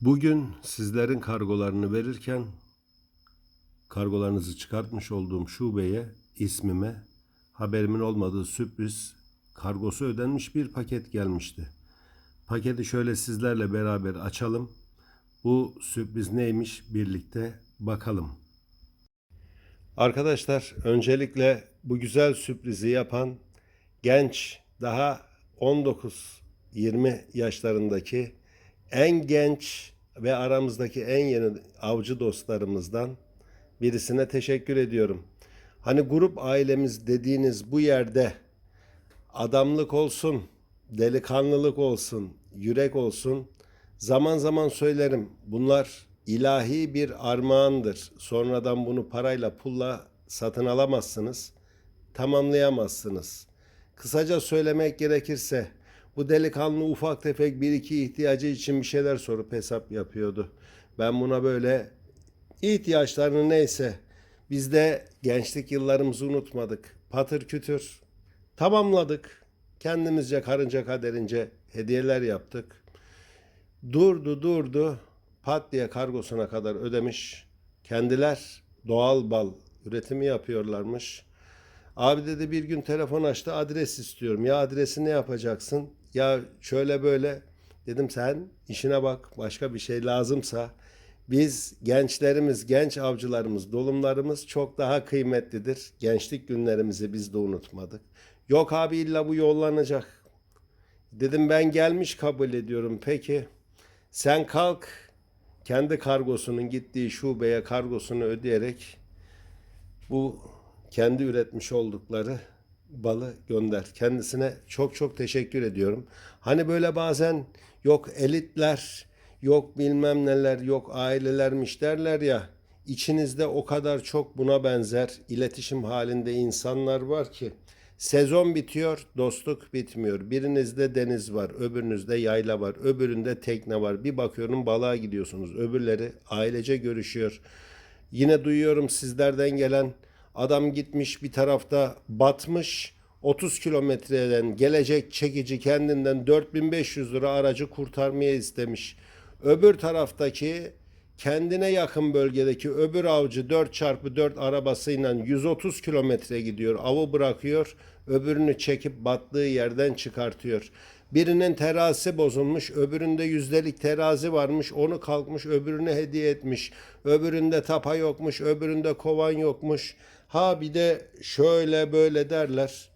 Bugün sizlerin kargolarını verirken kargolarınızı çıkartmış olduğum şubeye ismime haberimin olmadığı sürpriz kargosu ödenmiş bir paket gelmişti. Paketi şöyle sizlerle beraber açalım. Bu sürpriz neymiş birlikte bakalım. Arkadaşlar öncelikle bu güzel sürprizi yapan genç daha 19-20 yaşlarındaki en genç ve aramızdaki en yeni avcı dostlarımızdan birisine teşekkür ediyorum. Hani grup ailemiz dediğiniz bu yerde adamlık olsun, delikanlılık olsun, yürek olsun. Zaman zaman söylerim bunlar ilahi bir armağandır. Sonradan bunu parayla pulla satın alamazsınız, tamamlayamazsınız. Kısaca söylemek gerekirse bu delikanlı ufak tefek bir iki ihtiyacı için bir şeyler sorup hesap yapıyordu. Ben buna böyle ihtiyaçlarını neyse biz de gençlik yıllarımızı unutmadık. Patır kütür tamamladık. Kendimizce karınca kaderince hediyeler yaptık. Durdu durdu pat diye kargosuna kadar ödemiş. Kendiler doğal bal üretimi yapıyorlarmış. Abi dedi bir gün telefon açtı adres istiyorum. Ya adresi ne yapacaksın? Ya şöyle böyle. Dedim sen işine bak başka bir şey lazımsa biz gençlerimiz, genç avcılarımız, dolumlarımız çok daha kıymetlidir. Gençlik günlerimizi biz de unutmadık. Yok abi illa bu yollanacak. Dedim ben gelmiş kabul ediyorum. Peki sen kalk kendi kargosunun gittiği şubeye kargosunu ödeyerek bu kendi üretmiş oldukları balı gönder. Kendisine çok çok teşekkür ediyorum. Hani böyle bazen yok elitler, yok bilmem neler, yok ailelermiş derler ya. İçinizde o kadar çok buna benzer iletişim halinde insanlar var ki sezon bitiyor, dostluk bitmiyor. Birinizde deniz var, öbürünüzde yayla var, öbüründe tekne var. Bir bakıyorum balığa gidiyorsunuz. Öbürleri ailece görüşüyor. Yine duyuyorum sizlerden gelen adam gitmiş bir tarafta batmış 30 kilometreden gelecek çekici kendinden 4500 lira aracı kurtarmaya istemiş. Öbür taraftaki kendine yakın bölgedeki öbür avcı 4x4 arabasıyla 130 kilometre gidiyor. Avı bırakıyor. Öbürünü çekip battığı yerden çıkartıyor. Birinin terazisi bozulmuş, öbüründe yüzdelik terazi varmış, onu kalkmış öbürüne hediye etmiş. Öbüründe tapa yokmuş, öbüründe kovan yokmuş. Ha bir de şöyle böyle derler.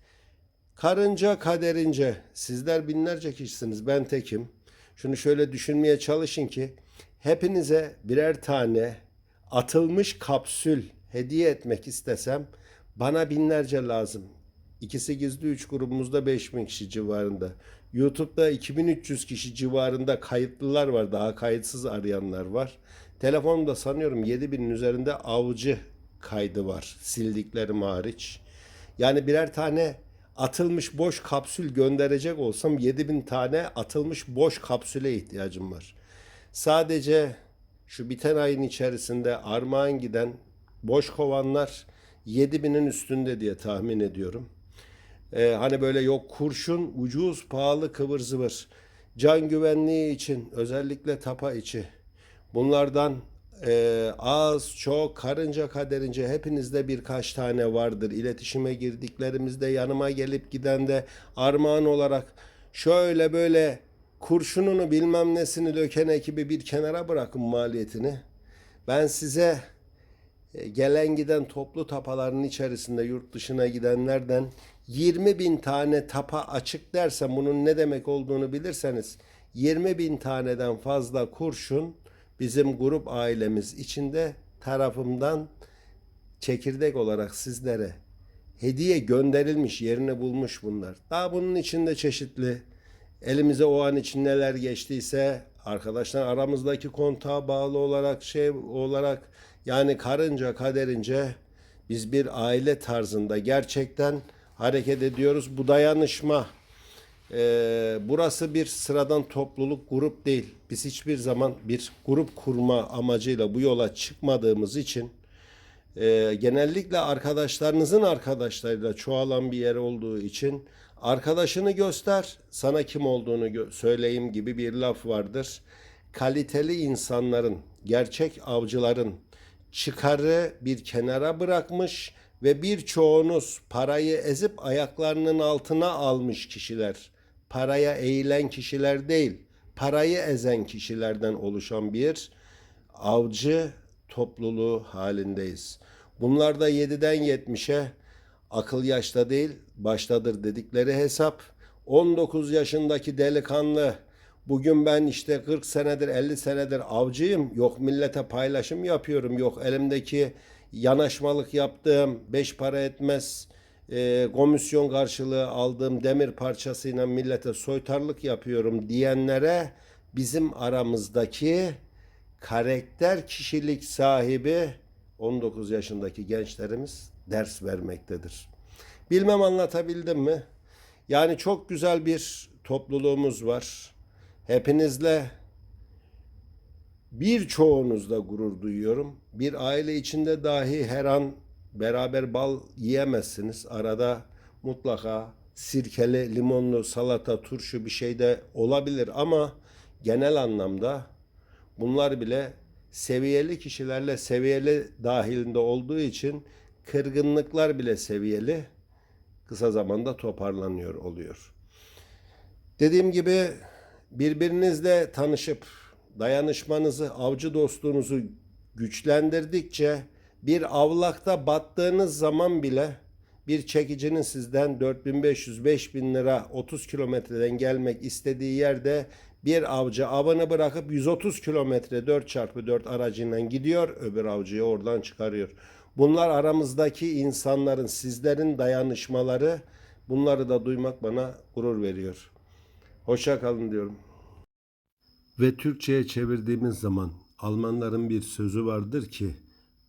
Karınca kaderince sizler binlerce kişisiniz ben tekim. Şunu şöyle düşünmeye çalışın ki hepinize birer tane atılmış kapsül hediye etmek istesem bana binlerce lazım. İkisi gizli üç grubumuzda 5000 kişi civarında. YouTube'da 2300 kişi civarında kayıtlılar var. Daha kayıtsız arayanlar var. Telefonumda sanıyorum 7000'in üzerinde avcı kaydı var. Sildiklerim hariç. Yani birer tane atılmış boş kapsül gönderecek olsam 7000 tane atılmış boş kapsüle ihtiyacım var. Sadece şu biten ayın içerisinde armağan giden boş kovanlar 7000'in üstünde diye tahmin ediyorum. Ee, hani böyle yok kurşun ucuz pahalı kıvır zıvır can güvenliği için özellikle tapa içi bunlardan e, az çok karınca kaderince hepinizde birkaç tane vardır. İletişime girdiklerimizde yanıma gelip giden de armağan olarak şöyle böyle kurşununu bilmem nesini döken ekibi bir kenara bırakın maliyetini. Ben size e, gelen giden toplu tapaların içerisinde yurt dışına gidenlerden 20 bin tane tapa açık dersem bunun ne demek olduğunu bilirseniz 20 bin taneden fazla kurşun bizim grup ailemiz içinde tarafımdan çekirdek olarak sizlere hediye gönderilmiş yerini bulmuş bunlar. Daha bunun içinde çeşitli elimize o an için neler geçtiyse arkadaşlar aramızdaki kontağa bağlı olarak şey olarak yani karınca kaderince biz bir aile tarzında gerçekten hareket ediyoruz. Bu dayanışma ee, burası bir sıradan topluluk grup değil. Biz hiçbir zaman bir grup kurma amacıyla bu yola çıkmadığımız için e, genellikle arkadaşlarınızın arkadaşlarıyla çoğalan bir yer olduğu için arkadaşını göster sana kim olduğunu gö- söyleyeyim gibi bir laf vardır. kaliteli insanların, gerçek avcıların çıkarı bir kenara bırakmış ve birçoğunuz parayı ezip ayaklarının altına almış kişiler. Paraya eğilen kişiler değil, parayı ezen kişilerden oluşan bir avcı topluluğu halindeyiz. Bunlar da 7'den 70'e akıl yaşta değil baştadır dedikleri hesap. 19 yaşındaki delikanlı bugün ben işte 40 senedir 50 senedir avcıyım. Yok millete paylaşım yapıyorum. Yok elimdeki yanaşmalık yaptığım 5 para etmez e, komisyon karşılığı aldığım demir parçasıyla millete soytarlık yapıyorum diyenlere bizim aramızdaki karakter kişilik sahibi 19 yaşındaki gençlerimiz ders vermektedir. Bilmem anlatabildim mi? Yani çok güzel bir topluluğumuz var. Hepinizle birçoğunuzla gurur duyuyorum. Bir aile içinde dahi her an beraber bal yiyemezsiniz. Arada mutlaka sirkeli, limonlu, salata, turşu bir şey de olabilir ama genel anlamda bunlar bile seviyeli kişilerle seviyeli dahilinde olduğu için kırgınlıklar bile seviyeli kısa zamanda toparlanıyor oluyor. Dediğim gibi birbirinizle tanışıp dayanışmanızı, avcı dostluğunuzu güçlendirdikçe bir avlakta battığınız zaman bile bir çekicinin sizden 4500-5000 lira 30 kilometreden gelmek istediği yerde bir avcı avını bırakıp 130 kilometre 4x4 aracıyla gidiyor öbür avcıyı oradan çıkarıyor. Bunlar aramızdaki insanların sizlerin dayanışmaları bunları da duymak bana gurur veriyor. Hoşça kalın diyorum. Ve Türkçe'ye çevirdiğimiz zaman Almanların bir sözü vardır ki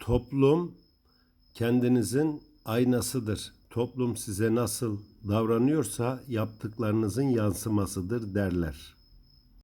toplum kendinizin aynasıdır. Toplum size nasıl davranıyorsa yaptıklarınızın yansımasıdır derler.